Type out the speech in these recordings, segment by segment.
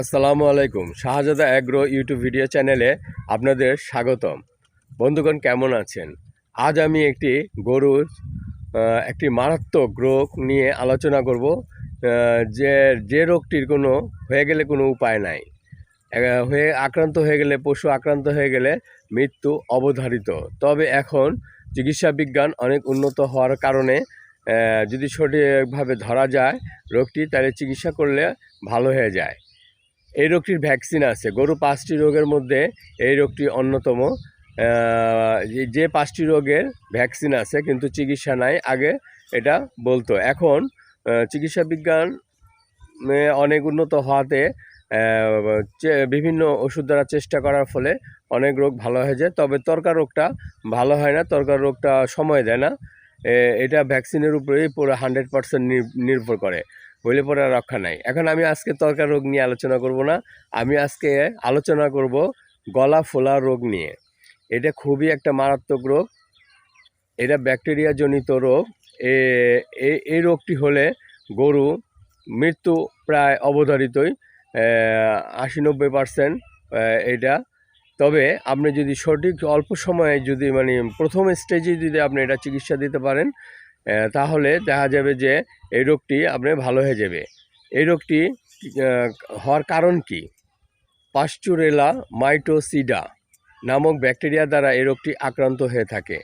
আসসালামু আলাইকুম। শাহজাদা agro YouTube video চ্যানেলে আপনাদের স্বাগতম। বন্ধুগণ, কেমন আছেন? আজ আমি একটি গরুর একটি মারাত্মক রোগ নিয়ে আলোচনা করব যে যে রোগটির কোনো, হয়ে গেলে কোনো উপায় নাই। হয়ে, আক্রান্ত হয়ে গেলে, পশু আক্রান্ত হয়ে গেলে মৃত্যু অবধারিত। তবে এখন চিকিৎসা বিজ্ঞান অনেক উন্নত হওয়ার কারণে যদি সঠিকভাবে ধরা যায় রোগটি, তাহলে চিকিৎসা করলে ভালো হয়ে যায়। এই রোগটির ভ্যাকসিন আছে। গরু পাঁচটি রোগের মধ্যে এই রোগটি অন্যতম। যে- পাঁচটি রোগের ভ্যাকসিন আছে, কিন্তু চিকিৎসা নাই, আগে এটা বলতো। এখন চিকিৎসা বিজ্ঞান অনেক উন্নত হওয়াতে বিভিন্ন ওষুধ দ্বারা চেষ্টা করার ফলে অনেক রোগ ভালো হয়ে যায়। তবে তরকার রোগটা ভালো হয় না তরকার রোগটা সময় দেয় না। এটা ভ্যাকসিনের উপরেই পুরো হান্ড্রেড পার্সেন্ট নির্ভর করে। হইলে পরে রক্ষা নাই। এখন আমি আজকে তরকার রোগ নিয়ে আলোচনা করব না। আমি আজকে আলোচনা করব গলা ফোলা রোগ নিয়ে। এটা খুবই একটা মারাত্মক রোগ। এটা ব্যাকটেরিয়া জনিত রোগ এই রোগটি হলে গরু মৃত্যু প্রায় অবধারিতই আশি নব্বই পার্সেন্ট এটা। তবে আপনি যদি সঠিক অল্প সময়ে যদি মানে প্রথম স্টেজে যদি আপনি এটা চিকিৎসা দিতে পারেন তাহলে দেখা যাবে যে এই রোগটি আপনার ভালো হয়ে যাবে। এই রোগটি হওয়ার কারণ কি? পাস্চুরেলা মাইটোসিডা নামক ব্যাকটেরিয়া দ্বারা এই রোগটি আক্রান্ত হয়ে থাকে।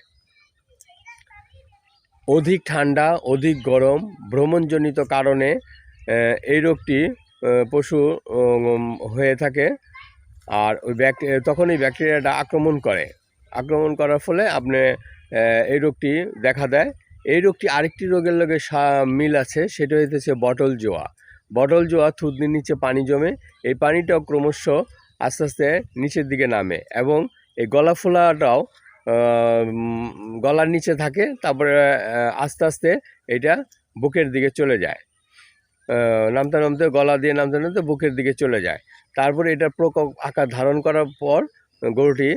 অধিক ঠান্ডা, অধিক গরম, ভ্রমণজনিত কারণে এই রোগটি পশু হয়ে থাকে আর ওই তখন এই ব্যাকটেরিয়াটা আক্রমণ করে। আক্রমণ করার ফলে আপনি এই রোগটি দেখা দেয় এই রোগটি আরেকটি রোগের লগে মিল আছে, সেটা হইতেছে বটল জোয়া। বটল জোয়া থুতনির নিচে পানি জমে, এই পানিটাও ক্রমশ আস্তে আস্তে নিচের দিকে নামে এবং এই গলা ফোলাটাও গলার নিচে থাকে, তারপরে আস্তে আস্তে এটা বুকের দিকে চলে যায়। নামতে নামতে গলা দিয়ে নামতে নামতে বুকের দিকে চলে যায়। তারপরে এটা প্রকোপ আকার ধারণ করার পর গরুটি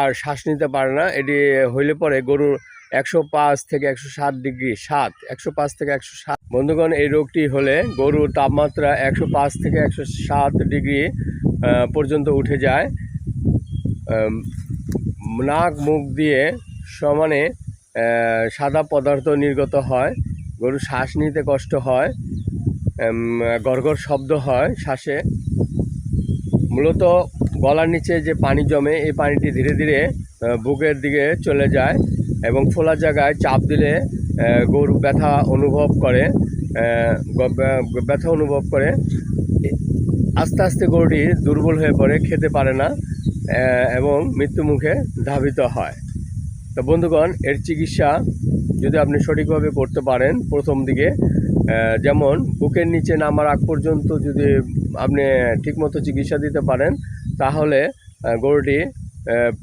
আর শ্বাস নিতে পারে না। এটি হইলে পরে গরুর একশো পাঁচ থেকে একশো সাত ডিগ্রি, সাত, একশো পাঁচ থেকে একশো সাত বন্ধুগণ, এই রোগটি হলে গরুর তাপমাত্রা একশো পাঁচ থেকে একশো সাত ডিগ্রি পর্যন্ত উঠে যায়। নাক, মুখ দিয়ে সমানে সাদা পদার্থ নির্গত হয়। গরু শ্বাস নিতে কষ্ট হয়। গড়গড় শব্দ হয় শ্বাসে। মূলত গলার নিচে যে পানি জমে, এই পানিটি ধীরে ধীরে বুকের দিকে চলে যায়। এবং ফোলা জায়গায় চাপ দিলে গরু ব্যথা অনুভব করে ব্যথা অনুভব করে। আস্তে আস্তে গরুটি দুর্বল হয়ে পড়ে, খেতে পারে না এবং মৃত্যুমুখে ধাবিত হয়। তো বন্ধুগণ, এর চিকিৎসা যদি আপনি সঠিকভাবে করতে পারেন, প্রথম দিকে যেমন বুকের নিচে নামার আগ পর্যন্ত যদি আপনি ঠিকমতো চিকিৎসা দিতে পারেন, তাহলে গরুটি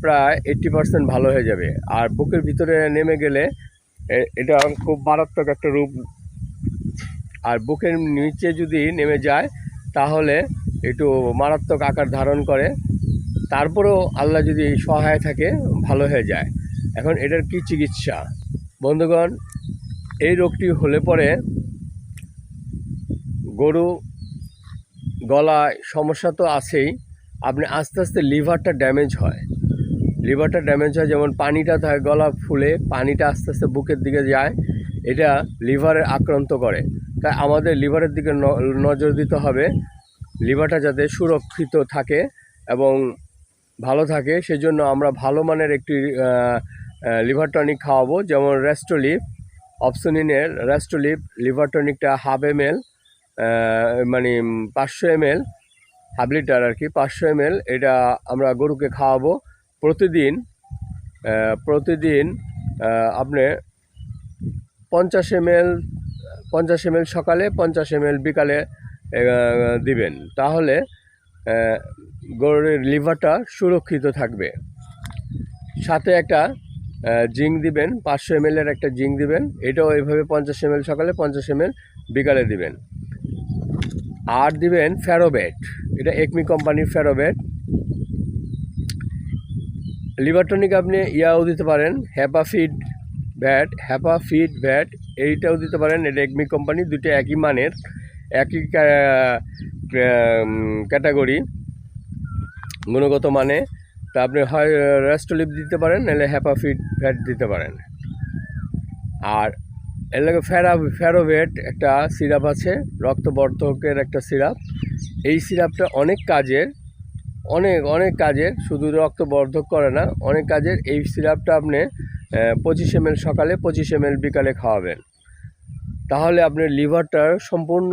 প্রায় এইট্টি পার্সেন্ট ভালো হয়ে যাবে। আর বুকের ভিতরে নেমে গেলে এটা খুব মারাত্মক একটা রূপ। আর বুকের নিচে যদি নেমে যায়, তাহলে একটু মারাত্মক আকার ধারণ করে। তারপরেও আল্লাহ যদি সহায় থাকে, ভালো হয়ে যায়। এখন এটার কি চিকিৎসা? বন্ধুগণ, এই রোগটি হলে পরে গরু গলায় সমস্যা তো আছেই। আপনি আস্তে আস্তে লিভারটা ড্যামেজ হয়। লিভারটা ড্যামেজ হয়, যেমন পানিটা থাকে গলা ফুলে, পানিটা আস্তে আস্তে বুকের দিকে যায়, এটা লিভারে আক্রান্ত করে। তাই আমাদের লিভারের দিকে নজর দিতে হবে, লিভারটা যাতে সুরক্ষিত থাকে এবং ভালো থাকে, সেজন্য আমরা ভালো মানের একটি লিভার টনিক খাওয়াবো, যেমন রেস্টোলিভ অপশনিনের রেস্টোলিভ লিভার টনিকটা হাফ এম এল মানে পাঁচশো এম এল হাফ লিটার আর কি, পাঁচশো এম এটা আমরা গরুকে খাওয়াবো। প্রতিদিন প্রতিদিন আপনি পঞ্চাশ এম এল পঞ্চাশ এম সকালে, পঞ্চাশ এম বিকালে দিবেন। তাহলে গরুর লিভারটা সুরক্ষিত থাকবে। সাথে একটা জিঙ্ক দিবেন, পাঁচশো এম একটা জিঙ্ক দিবেন। এটাও এইভাবে পঞ্চাশ এম সকালে, পঞ্চাশ এম বিকালে দিবেন। আর দিবেন ফ্যারোবেট এটা একমি কোম্পানির ফ্যারোবেট লিভার টনিক আপনি ইয়াও দিতে পারেন হ্যাপাফিড ভ্যাট হ্যাপাফিড ভ্যাট এইটাও দিতে পারেন, এটা একমি কোম্পানি দুটো একই মানের, একই ক্যাটাগরি, গুণগত মানে। তা আপনি হয়, রেস্টোলিপ দিতে পারেন, নাহলে হ্যাপা ফিড ফ্যাট দিতে পারেন। আর এর লাগে ফেরা ফেরোভেট একটা সিরাপ আছে, রক্তবর্ধকের একটা সিরাপ। এই সিরাপটা অনেক কাজের অনেক অনেক কাজের, শুধু রক্ত বর্ধক করে না, অনেক কাজের এই সিরাপটা আপনি পঁচিশ এম সকালে পঁচিশ এম বিকালে খাওয়াবেন। তাহলে আপনার লিভারটার সম্পূর্ণ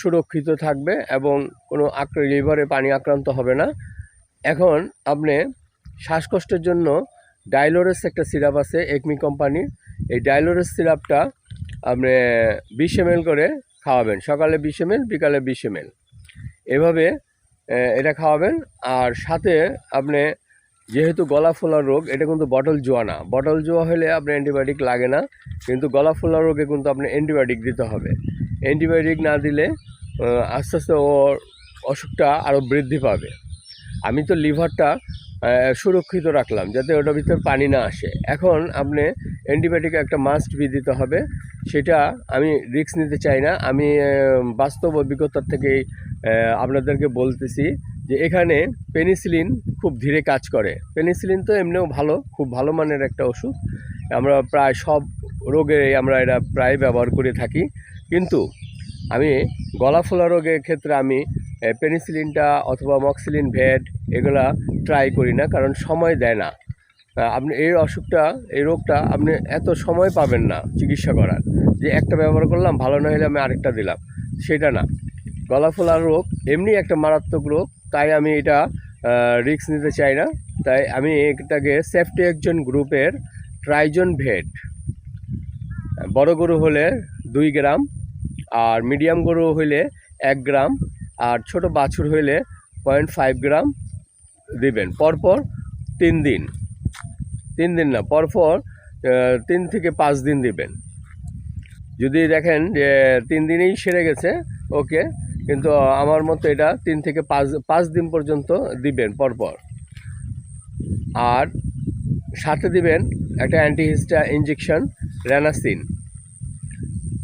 সুরক্ষিত থাকবে এবং কোনো লিভারে পানি আক্রান্ত হবে না। এখন আপনি শ্বাসকষ্টের জন্য ডাইলোরেস একটা সিরাপ আছে, একমি কোম্পানির। এই ডাইলোরেস সিরাপটা আপনি বিশ এম করে খাওয়াবেন, সকালে বিশ এম বিকালে বিশ এম এভাবে এটা খাওয়াবেন। আর সাথে আপনি যেহেতু গলা ফোলার রোগ, এটা কিন্তু বটল জোয়া না। বটল জোয়া হলে আপনার অ্যান্টিবায়োটিক লাগে না, কিন্তু গলা ফোলার রোগে কিন্তু আপনি অ্যান্টিবায়োটিক দিতে হবে। অ্যান্টিবায়োটিক না দিলে আস্তে আস্তে ওর অসুখটা আরও বৃদ্ধি পাবে। আমি তো লিভারটা সুরক্ষিত রাখলাম, যাতে ওটার ভিতরে পানি না আসে। এখন আপনি অ্যান্টিবায়োটিক একটা মাস্ট বি দিতে হবে। সেটা আমি রিস্ক নিতে চাই না। আমি বাস্তব অভিজ্ঞতার থেকেই আপনাদেরকে বলতেছি যে এখানে পেনিসিলিন খুব ধীরে কাজ করে। পেনিসিলিন তো এমনিও ভালো, খুব ভালো মানের একটা ওষুধ। আমরা প্রায় সব রোগে আমরা এটা প্রায় ব্যবহার করে থাকি। কিন্তু আমি গলা ফোলা রোগের ক্ষেত্রে আমি পেনিসিলিনটা অথবা মক্সিলিন ভেট এগুলা ট্রাই করি না, কারণ সময় দেয় না। আপনি এই অসুখটা, এই রোগটা আপনি এত সময় পাবেন না চিকিৎসা করার। যে একটা ব্যবহার করলাম, ভালো না হলে আমি আরেকটা দিলাম। সেটা না। গলা ফোলার রোগ, এমনি একটা মারাত্মক রোগ, তাই আমি এটা রিস্ক নিতে চাই না। তাই আমি এটাকে সেফটি একজন গ্রুপের ট্রাইজন ভেট বড় গরু হলে দুই গ্রাম, আর মিডিয়াম গরু হইলে এক গ্রাম, আর ছোট বাছুর হইলে পয়েন্ট ফাইভ গ্রাম দিবেন। পরপর তিন দিন। তিন দিন না, পরপর তিন থেকে পাঁচ দিন দিবেন। যদি দেখেন যে তিন দিনেই সেরে গেছে, ওকে, কিন্তু আমার মতো এটা তিন থেকে পাঁচ পাঁচ দিন পর্যন্ত দিবেন পরপর। আর সাথে দিবেন একটা অ্যান্টিহিস্টা ইঞ্জেকশন র্যানাসিন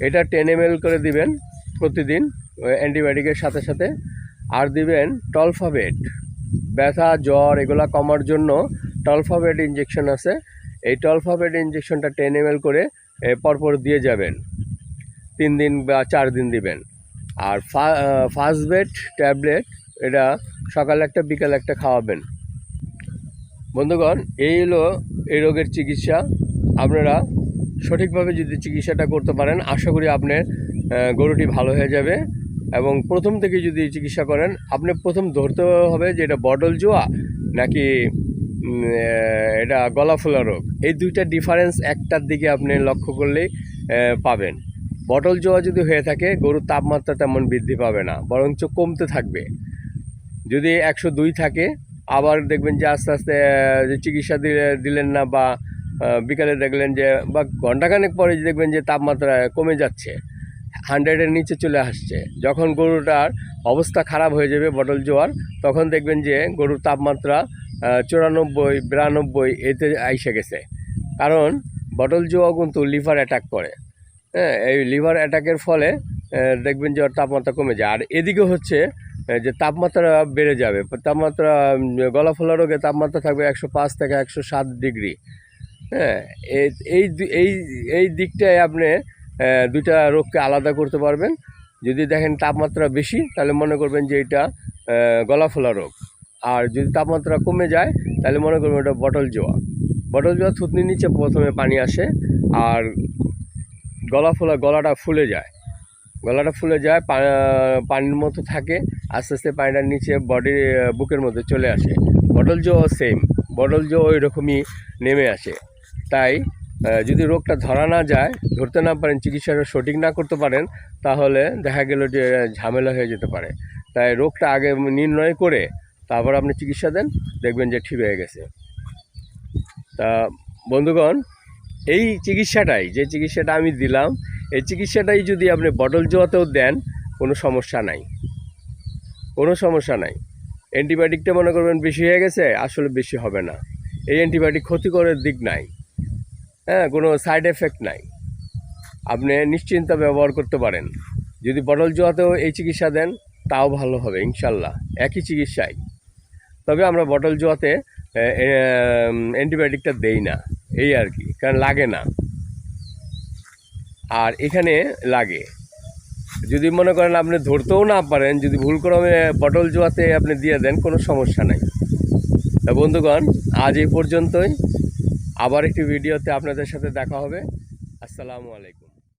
এটা টেন এম করে দিবেন প্রতিদিন অ্যান্টিবায়োটিকের সাথে সাথে। আর দিবেন টলফাবেট। ব্যথা, জ্বর এগুলা কমার জন্য টলফাবেট ইঞ্জেকশন আছে। এই টলফাবেট ইঞ্জেকশনটা টেন এম করে পরপর দিয়ে যাবেন। তিন দিন বা চার দিন দিবেন। আর ফাস্টবেট ট্যাবলেট এটা সকালে একটা, বিকালে একটা খাওয়াবেন। বন্ধুগণ, এই হলো এই রোগের চিকিৎসা। আপনারা সঠিকভাবে যদি চিকিৎসাটা করতে পারেন, আশা করি আপনার গরুটি ভালো হয়ে যাবে। এবং প্রথম থেকে যদি চিকিৎসা করেন, আপনি প্রথম ধরতে হবে যে এটা বটল জোয়া নাকি এটা গলা ফোলা রোগ। এই দুইটা ডিফারেন্স একটার দিকে আপনি লক্ষ্য করলেই পাবেন। বটল জোয়া যদি হয়ে থাকে, গরুর তাপমাত্রা তেমন বৃদ্ধি পাবে না, বরঞ্চ কমতে থাকবে। যদি একশো দুই থাকে, আবার দেখবেন যে আস্তে আস্তে যে চিকিৎসা দিলে, দিলেন না বা বিকালে দেখলেন যে, বা ঘন্টাখানেক পরে দেখবেন যে তাপমাত্রা কমে যাচ্ছে। হান্ড্রেডের নিচে চলে আসছে। যখন গরুটার অবস্থা খারাপ হয়ে যাবে বটল জোয়ার, তখন দেখবেন যে গরুর তাপমাত্রা চুরানব্বই, বিরানব্বই এতে আইসে গেছে। কারণ বটল জোয়া কিন্তু লিভার অ্যাটাক করে। হ্যাঁ এই লিভার অ্যাটাকের ফলে দেখবেন যে ওর তাপমাত্রা কমে যায়। আর এদিকে হচ্ছে যে তাপমাত্রা বেড়ে যাবে। তাপমাত্রা গলা ফোলা রোগে তাপমাত্রা থাকবে একশো পাঁচ থেকে একশো সাত ডিগ্রি। হ্যাঁ এই- এই এই দিকটায় আপনি দুইটা রোগকে আলাদা করতে পারবেন। যদি দেখেন তাপমাত্রা বেশি, তাহলে মনে করবেন যে এটা গলা ফোলা রোগ। আর যদি তাপমাত্রা কমে যায়, তাহলে মনে করবেন ওটা বটল জোয়া। বটল জোয়া থুতনির নিচে প্রথমে পানি আসে আর গলা ফোলা গলাটা ফুলে যায়। গলাটা ফুলে যায় পানির মতো থাকে, আস্তে আস্তে পানিটার নিচে বডি, বুকের মধ্যে চলে আসে। বটল জো সেম বটল জো ওই রকমই নেমে আসে। তাই যদি রোগটা ধরা না যায়, ধরতে না পারেন, চিকিৎসাটা সঠিক না করতে পারেন, তাহলে দেখা গেল যে ঝামেলা হয়ে যেতে পারে। তাই রোগটা আগে নির্ণয় করে তারপর আপনি চিকিৎসা দেন, দেখবেন যে ঠিক হয়ে গেছে। তা বন্ধুগণ, এই চিকিৎসাটাই, যে চিকিৎসাটা আমি দিলাম, এই চিকিৎসাটাই যদি আপনি বটল জোয়াতেও দেন, কোনো সমস্যা নাই। কোনো সমস্যা নাই। অ্যান্টিবায়োটিকটা মনে করবেন বেশি হয়ে গেছে, আসলে বেশি হবে না। এই অ্যান্টিবায়োটিক ক্ষতিকরের দিক নাই। হ্যাঁ কোনো সাইড এফেক্ট নাই। আপনি নিশ্চিন্তে ব্যবহার করতে পারেন। যদি বটল জোয়াতেও এই চিকিৎসা দেন, তাও ভালো হবে, ইনশাল্লাহ। একই চিকিৎসায় তবে আমরা বটল জোয়াতে অ্যান্টিবায়োটিকটা দেই না। এই আর কি, কারণ লাগে না। আর এখানে লাগে। যদি মনে করেন আপনি ধরতেও না পারেন, যদি ভুল ক্রমে বটল জোয়াতে আপনি দিয়ে দেন, কোনো সমস্যা নাই। বন্ধুগণ, আজ এই পর্যন্তই। আবার একটি ভিডিওতে আপনাদের সাথে দেখা হবে। আসসালামু আলাইকুম।